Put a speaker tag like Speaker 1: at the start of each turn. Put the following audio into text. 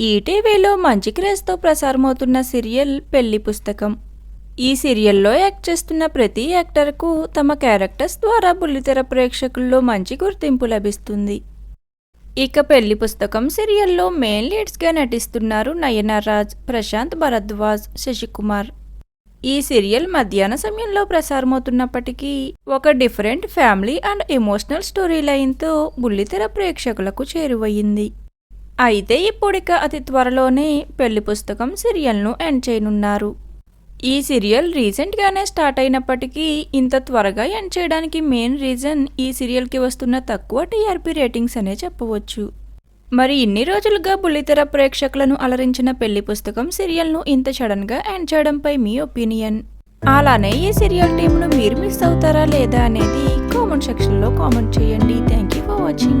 Speaker 1: ఈటీవీలో మంచి క్రేజ్తో ప్రసారమవుతున్న సీరియల్ పెళ్ళి పుస్తకం. ఈ సీరియల్లో యాక్ట్ చేస్తున్న ప్రతి యాక్టర్కు తమ క్యారెక్టర్స్ ద్వారా బుల్లితెర ప్రేక్షకుల్లో మంచి గుర్తింపు లభిస్తుంది. ఇక పెళ్ళి పుస్తకం సీరియల్లో మెయిన్ లీడ్స్గా నటిస్తున్నారు నయనరాజ్ ప్రశాంత్ భరద్వాజ్ శశికుమార్. ఈ సీరియల్ మధ్యాహ్న సమయంలో ప్రసారమవుతున్నప్పటికీ ఒక different family and emotional story లైన్తో బుల్లితెర ప్రేక్షకులకు చేరువయ్యింది. అయితే ఇప్పుడిక అతి త్వరలోనే పెళ్ళి పుస్తకం సీరియల్ను ఎండ్ చేయనున్నారు. ఈ సీరియల్ రీసెంట్గానే స్టార్ట్ అయినప్పటికీ ఇంత త్వరగా ఎండ్ చేయడానికి మెయిన్ రీజన్ ఈ సీరియల్కి వస్తున్న తక్కువ టీఆర్పీ రేటింగ్స్ అనే చెప్పవచ్చు. మరి ఇన్ని రోజులుగా బుల్లితెర ప్రేక్షకులను అలరించిన పెళ్ళి పుస్తకం సీరియల్ను ఇంత సడన్గా ఎండ్ చేయడంపై మీ ఒపీనియన్? అలానే ఈ సీరియల్ టీంను మీరు మిస్ అవుతారా లేదా అనేది కామెంట్ సెక్షన్లో కామెంట్ చేయండి. Thank you for watching.